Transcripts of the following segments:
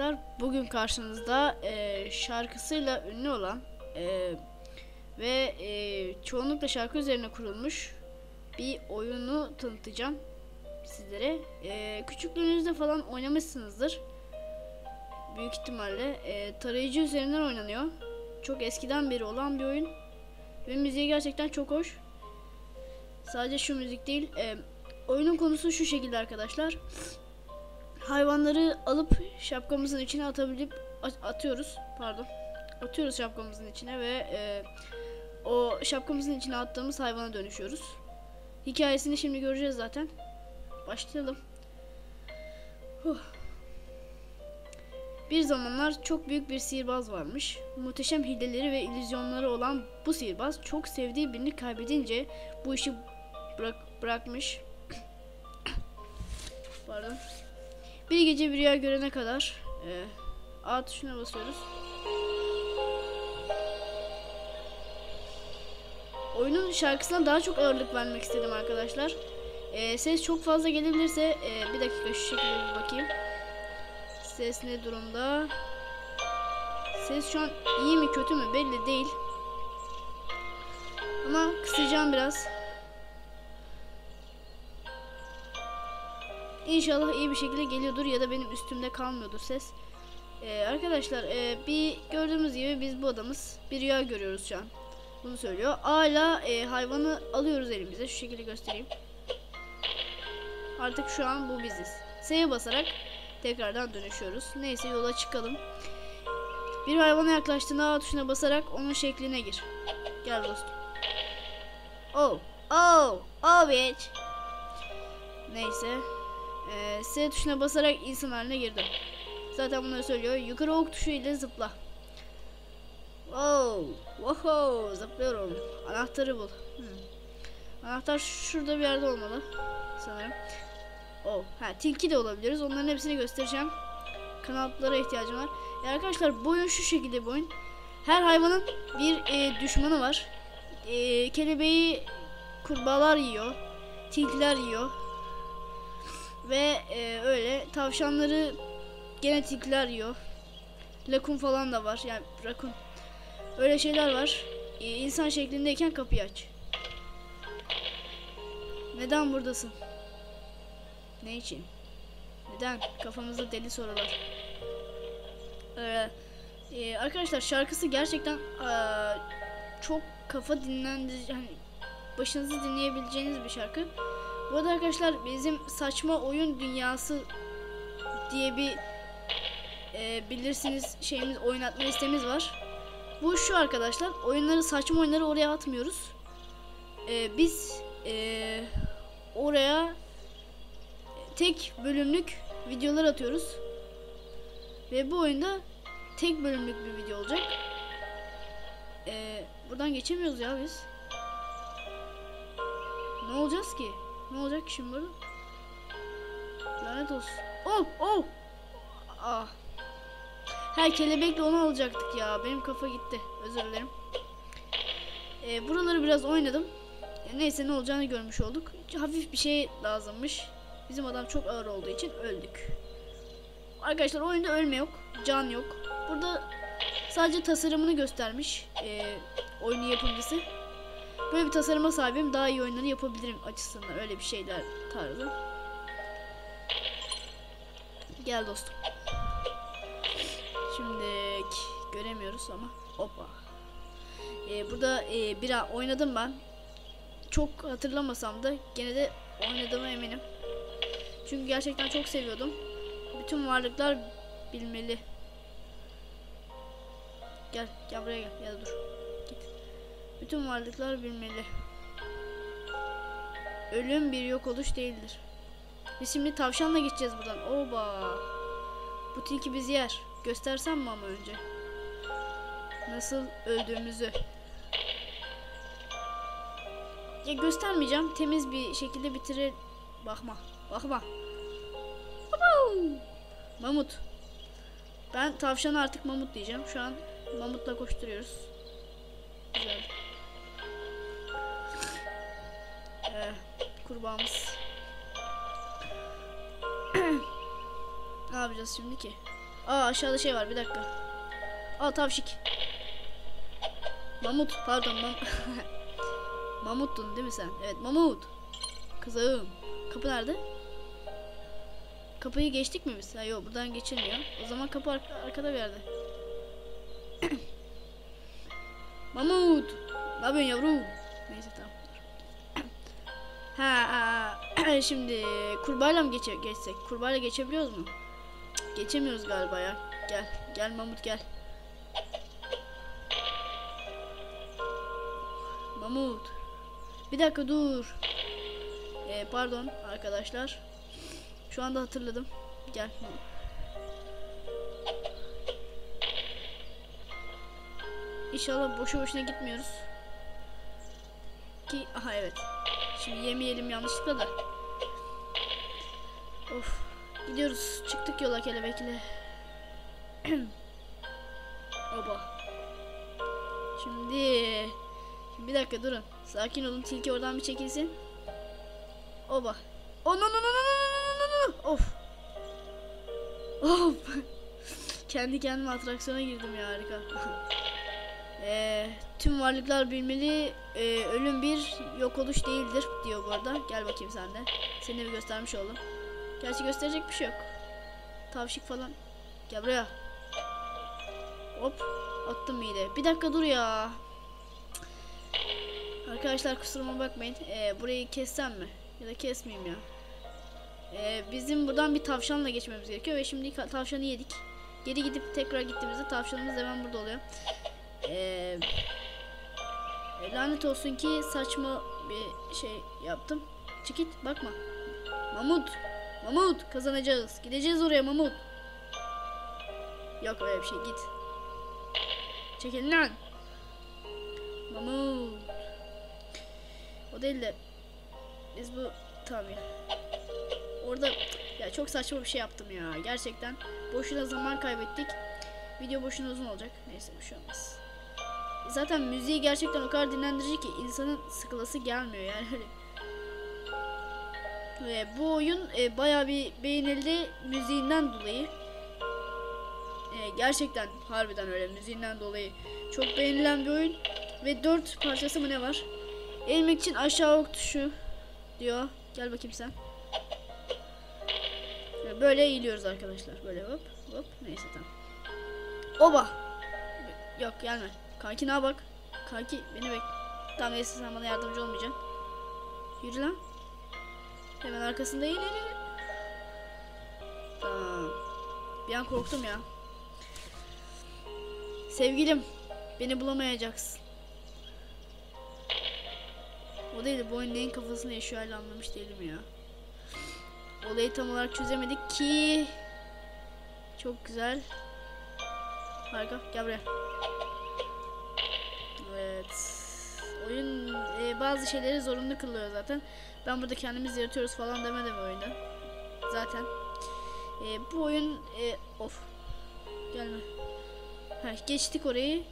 arkadaşlar bugün karşınızda e, şarkısıyla ünlü olan e, ve e, çoğunlukla şarkı üzerine kurulmuş bir oyunu tanıtacağım sizlere. E, küçüklüğünüzde falan oynamışsınızdır. Büyük ihtimalle e, tarayıcı üzerinden oynanıyor. Çok eskiden beri olan bir oyun ve müziği gerçekten çok hoş. Sadece şu müzik değil. E, oyunun konusu şu şekilde arkadaşlar hayvanları alıp şapkamızın içine atabilip atıyoruz. Pardon. Atıyoruz şapkamızın içine ve e, o şapkamızın içine attığımız hayvana dönüşüyoruz. Hikayesini şimdi göreceğiz zaten. Başlayalım. Huh. Bir zamanlar çok büyük bir sihirbaz varmış. Muhteşem hileleri ve illüzyonları olan bu sihirbaz çok sevdiği birini kaybedince bu işi bırak bırakmış. Pardon. Bir gece bir rüya görene kadar e, A tuşuna basıyoruz. Oyunun şarkısına daha çok ağırlık vermek istedim arkadaşlar. E, ses çok fazla gelebilirse e, bir dakika şu şekilde bir bakayım. Ses ne durumda? Ses şu an iyi mi kötü mü belli değil. Ama kısacağım biraz. İnşallah iyi bir şekilde geliyordur ya da benim üstümde kalmıyordur ses. Ee, arkadaşlar e, bir gördüğümüz gibi biz bu adamız bir rüya görüyoruz şu an. Bunu söylüyor. A'la e, hayvanı alıyoruz elimize. Şu şekilde göstereyim. Artık şu an bu biziz. S'ye basarak tekrardan dönüşüyoruz. Neyse yola çıkalım. Bir hayvana yaklaştığında A tuşuna basarak onun şekline gir. Gel dostum. Oh. Oh. Oh bitch. Neyse. Ee, S tuşuna basarak insan haline girdim. Zaten bunları söylüyor. Yukarı ok tuşu ile zıpla. Wow, wow, zıplıyorum. Anahtarı bul. Hmm. Anahtar şurada bir yerde olmalı. Sanırım. Oh, ha tilki de olabiliriz. Onların hepsini göstereceğim. Kanatlara ihtiyacım var. E arkadaşlar bu oyun şu şekilde bir oyun. Her hayvanın bir e, düşmanı var. E, kelebeği kurbağalar yiyor. Tilkiler yiyor. Ve e, öyle tavşanları genetikler yiyor. Lakun falan da var. Yani rakun. Öyle şeyler var. E, insan şeklindeyken kapıyı aç. Neden buradasın? Ne için? Neden? Kafamızda deli sorular. Ee, e, arkadaşlar şarkısı gerçekten e, çok kafa dinlendirici. Hani başınızı dinleyebileceğiniz bir şarkı. Bu arada arkadaşlar bizim saçma oyun dünyası diye bir e, bilirsiniz şeyimiz oynatma listemiz var. Bu şu arkadaşlar oyunları saçma oyunları oraya atmıyoruz. E, biz e, oraya tek bölümlük videolar atıyoruz. Ve bu oyunda tek bölümlük bir video olacak. E, buradan geçemiyoruz ya biz. Ne olacağız ki? Ne olacak şimdi burada? Lanet olsun. Oh oh. Ah. Her kelebekle onu alacaktık ya. Benim kafa gitti. Özür dilerim. Ee, buraları biraz oynadım. E, neyse ne olacağını görmüş olduk. Hafif bir şey lazımmış. Bizim adam çok ağır olduğu için öldük. Arkadaşlar oyunda ölme yok. Can yok. Burada sadece tasarımını göstermiş. E, oyunu yapımcısı. Böyle bir tasarıma sahibim. Daha iyi oyunları yapabilirim açısından. Öyle bir şeyler tarzı. Gel dostum. Şimdi göremiyoruz ama. Hoppa. Ee, burada e, bir oynadım ben. Çok hatırlamasam da gene de oynadığıma eminim. Çünkü gerçekten çok seviyordum. Bütün varlıklar bilmeli. Gel, gel buraya gel. Ya da dur. Bütün varlıklar bilmeli. Ölüm bir yok oluş değildir. Biz şimdi tavşanla gideceğiz buradan. Oba. Bu tilki bizi yer. Göstersem mi ama önce? Nasıl öldüğümüzü. Ya göstermeyeceğim. Temiz bir şekilde bitirir. Bakma. Bakma. Mamut. Ben tavşana artık mamut diyeceğim. Şu an mamutla koşturuyoruz. Güzel. Ee, kurbağamız. ne yapacağız şimdi ki? Aa aşağıda şey var bir dakika. Aa tavşik. Mamut pardon mam Mamuttun değil mi sen? Evet Mamut. Kızım. Kapı nerede? Kapıyı geçtik mi biz? Ha yok buradan geçilmiyor. O zaman kapı ar- arkada bir yerde. Mamut. Ne yapıyorsun yavrum? Neyse tamam. Ha, şimdi kurbağayla mı geçe geçsek? Kurbağayla geçebiliyoruz mu? Geçemiyoruz galiba ya. Gel. Gel Mamut gel. Mamut. Bir dakika dur. Ee, pardon arkadaşlar. Şu anda hatırladım. Gel. İnşallah boşu boşuna gitmiyoruz. Ki aha evet. Şimdi yemeyelim yanlışlıkla da. Of. Gidiyoruz. Çıktık yola kelebekle. Oba. Şimdi Şimdi bir dakika durun. Sakin olun. Tilki oradan bir çekilsin. Oba. Oh no no no no no no no no. Of. Of. Kendi kendime atraksiyona girdim ya harika. Eee, tüm varlıklar bilmeli eee, ölüm bir yok oluş değildir diyor bu arada. Gel bakayım sen de. Seni de bir göstermiş oldum. Gerçi gösterecek bir şey yok. Tavşik falan. Gel buraya. Hop. Attım mide. Bir dakika dur ya. Arkadaşlar kusuruma bakmayın. Ee, burayı kessem mi? Ya da kesmeyeyim ya. Ee, bizim buradan bir tavşanla geçmemiz gerekiyor ve şimdi tavşanı yedik. Geri gidip tekrar gittiğimizde tavşanımız hemen burada oluyor. Ee, e, lanet olsun ki saçma bir şey yaptım. Çık git bakma. Mamut. Mamut kazanacağız. Gideceğiz oraya Mamut. Yok öyle bir şey git. Çekilin lan. Mamut. O değil de biz bu tamam ya. Orada ya çok saçma bir şey yaptım ya. Gerçekten boşuna zaman kaybettik. Video boşuna uzun olacak. Neyse bir şey olmaz. Zaten müziği gerçekten o kadar dinlendirici ki insanın sıkılası gelmiyor yani. Ve bu oyun e, bayağı bir beğenildi müziğinden dolayı. E, gerçekten harbiden öyle müziğinden dolayı çok beğenilen bir oyun. Ve dört parçası mı ne var? Eğilmek için aşağı ok tuşu diyor. Gel bakayım sen. Böyle eğiliyoruz arkadaşlar. Böyle hop hop. Neyse tamam. Oba. Yok gelme. Kanki ne bak. Kanki beni bek. Tamam neyse sen bana yardımcı olmayacaksın. Yürü lan. Hemen arkasında eğil. Tamam. Bir an korktum ya. Sevgilim. Beni bulamayacaksın. O değil de bu oyun neyin kafasını yaşıyor hala anlamış değilim ya. Olayı tam olarak çözemedik ki. Çok güzel. Harika. Gel buraya. Evet. Oyun e, bazı şeyleri zorunlu kılıyor zaten. Ben burada kendimiz yaratıyoruz falan demedim oyunda. Zaten. E, bu oyun e, of. Gelme. Ha, geçtik orayı.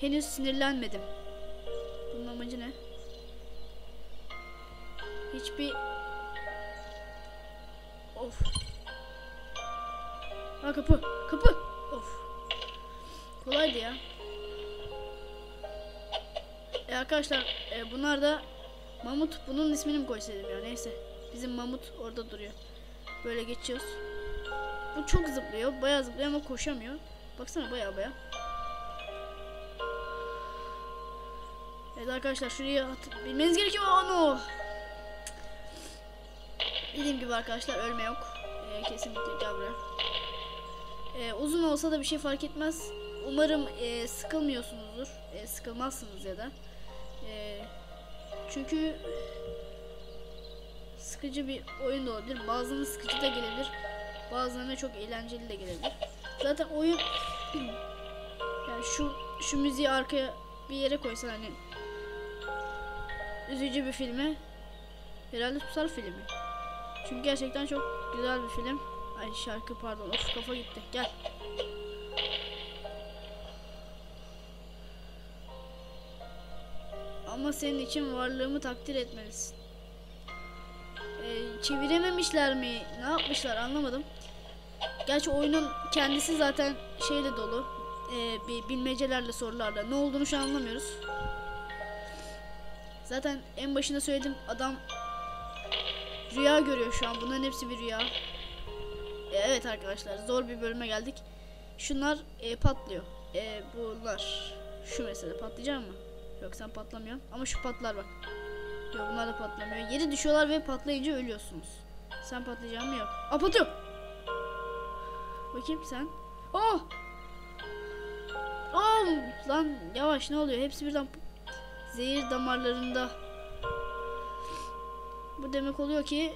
Henüz sinirlenmedim. Bunun amacı ne? Hiçbir Of. Ha kapı. Kapı. Of. Kolaydı ya. E arkadaşlar e, bunlar da Mamut bunun ismini mi koysaydım ya neyse. Bizim Mamut orada duruyor. Böyle geçiyoruz. Bu çok zıplıyor. Bayağı zıplıyor ama koşamıyor. Baksana bayağı bayağı. Evet arkadaşlar şurayı bilmeniz gerekiyor. Ano. Dediğim gibi arkadaşlar ölme yok. Ee, kesinlikle gel buraya. Ee, uzun olsa da bir şey fark etmez. Umarım e, sıkılmıyorsunuzdur. E, sıkılmazsınız ya da. Çünkü sıkıcı bir oyun olabilir. Bazılarına sıkıcı da gelebilir. Bazılarına çok eğlenceli de gelebilir. Zaten oyun yani şu şu müziği arkaya bir yere koysan hani üzücü bir filmi herhalde tutar filmi. Çünkü gerçekten çok güzel bir film. Ay şarkı pardon. Of kafa gitti. Gel. Ama senin için varlığımı takdir etmelisin. Ee, çevirememişler mi? Ne yapmışlar anlamadım. Gerçi oyunun kendisi zaten şeyle dolu. Ee, bir bilmecelerle sorularla. Ne olduğunu şu an anlamıyoruz. Zaten en başında söyledim adam rüya görüyor şu an. Bunların hepsi bir rüya. Ee, evet arkadaşlar zor bir bölüme geldik. Şunlar e, patlıyor. E, bunlar şu mesela patlayacak mı? Yok sen patlamıyorsun. Ama şu patlar bak. Yok bunlar da patlamıyor. Yere düşüyorlar ve patlayınca ölüyorsunuz. Sen patlayacak mı? Yok. Aa patlıyor. Bakayım sen. Oh! Oh! Lan yavaş ne oluyor? Hepsi birden zehir damarlarında. Bu demek oluyor ki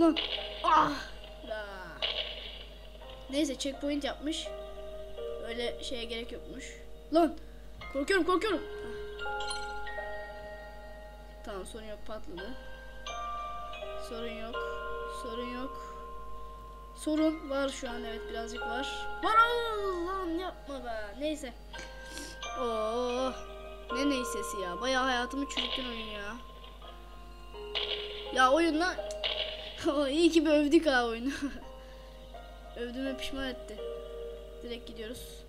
Lan. Ah! Ah. Neyse checkpoint yapmış. Öyle şeye gerek yokmuş. Lan! Korkuyorum korkuyorum. Tamam sorun yok patladı. Sorun yok. Sorun yok. Sorun var şu an evet birazcık var. Var lan yapma be. Neyse. Oo. Ne neysesi ya. Bayağı hayatımı çürüttün oyun ya. Ya oyunla iyi ki bir övdük ha oyunu. Övdüğüme pişman etti. Direkt gidiyoruz.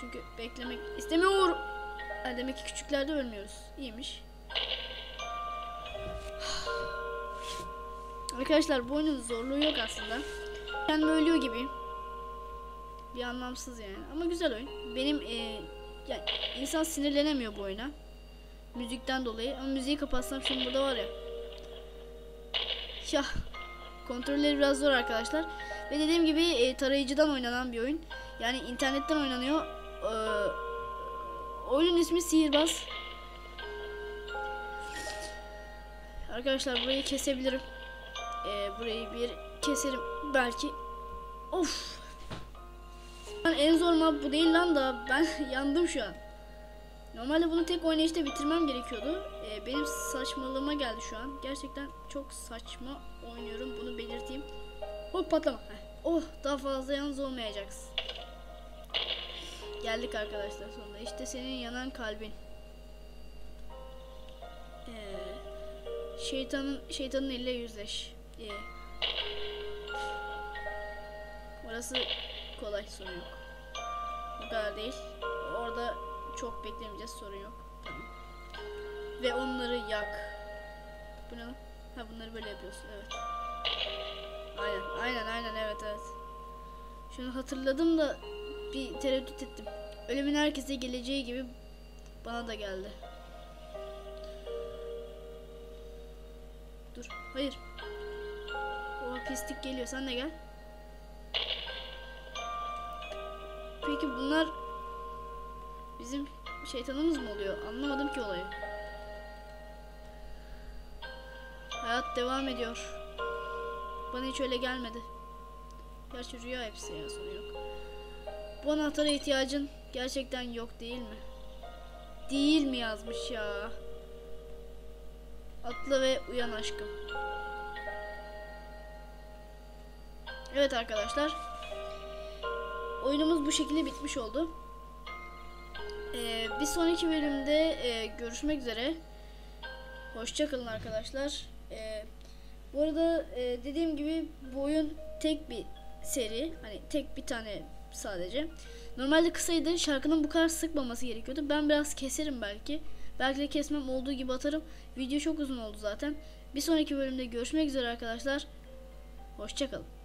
Çünkü beklemek istemiyorum. Ha, demek ki küçüklerde ölmüyoruz. İyiymiş. Arkadaşlar bu oyunun zorluğu yok aslında. Kendimi ölüyor gibi. Bir anlamsız yani. Ama güzel oyun. Benim e, yani insan sinirlenemiyor bu oyuna. Müzikten dolayı. Ama müziği kapatsam şimdi burada var ya. Ya kontrolleri biraz zor arkadaşlar. Ve dediğim gibi e, tarayıcıdan oynanan bir oyun. Yani internetten oynanıyor. Ee, oyunun ismi Sihirbaz. Arkadaşlar burayı kesebilirim. Ee, burayı bir keserim belki. Of. Ben en zor map bu değil lan da ben yandım şu an. Normalde bunu tek oynayışta bitirmem gerekiyordu. Ee, benim saçmalığıma geldi şu an. Gerçekten çok saçma oynuyorum. Bunu belirteyim. Hop patlama. Heh. Oh daha fazla yalnız olmayacaksın. Geldik arkadaşlar sonunda. İşte senin yanan kalbin. Ee, şeytanın şeytanın eliyle yüzleş. Ee, orası kolay sorun yok. Bu kadar değil. Orada çok beklemeyeceğiz sorun yok. Tamam. Ve onları yak. Bu ne? Ha bunları böyle yapıyorsun evet. Aynen aynen aynen evet evet. Şunu hatırladım da bir tereddüt ettim. Ölümün herkese geleceği gibi bana da geldi. Dur hayır. O pislik geliyor sen de gel. Peki bunlar bizim şeytanımız mı oluyor? Anlamadım ki olayı. Hayat devam ediyor. Bana hiç öyle gelmedi. Gerçi rüya hepsi ya sorun yok. Bu anahtara ihtiyacın gerçekten yok değil mi? Değil mi yazmış ya? Atla ve uyan aşkım. Evet arkadaşlar. Oyunumuz bu şekilde bitmiş oldu. Ee, bir sonraki bölümde e, görüşmek üzere. Hoşçakalın arkadaşlar. Ee, bu arada e, dediğim gibi bu oyun tek bir seri. Hani tek bir tane sadece. Normalde kısaydı şarkının bu kadar sıkmaması gerekiyordu. Ben biraz keserim belki. Belki de kesmem olduğu gibi atarım. Video çok uzun oldu zaten. Bir sonraki bölümde görüşmek üzere arkadaşlar. Hoşçakalın.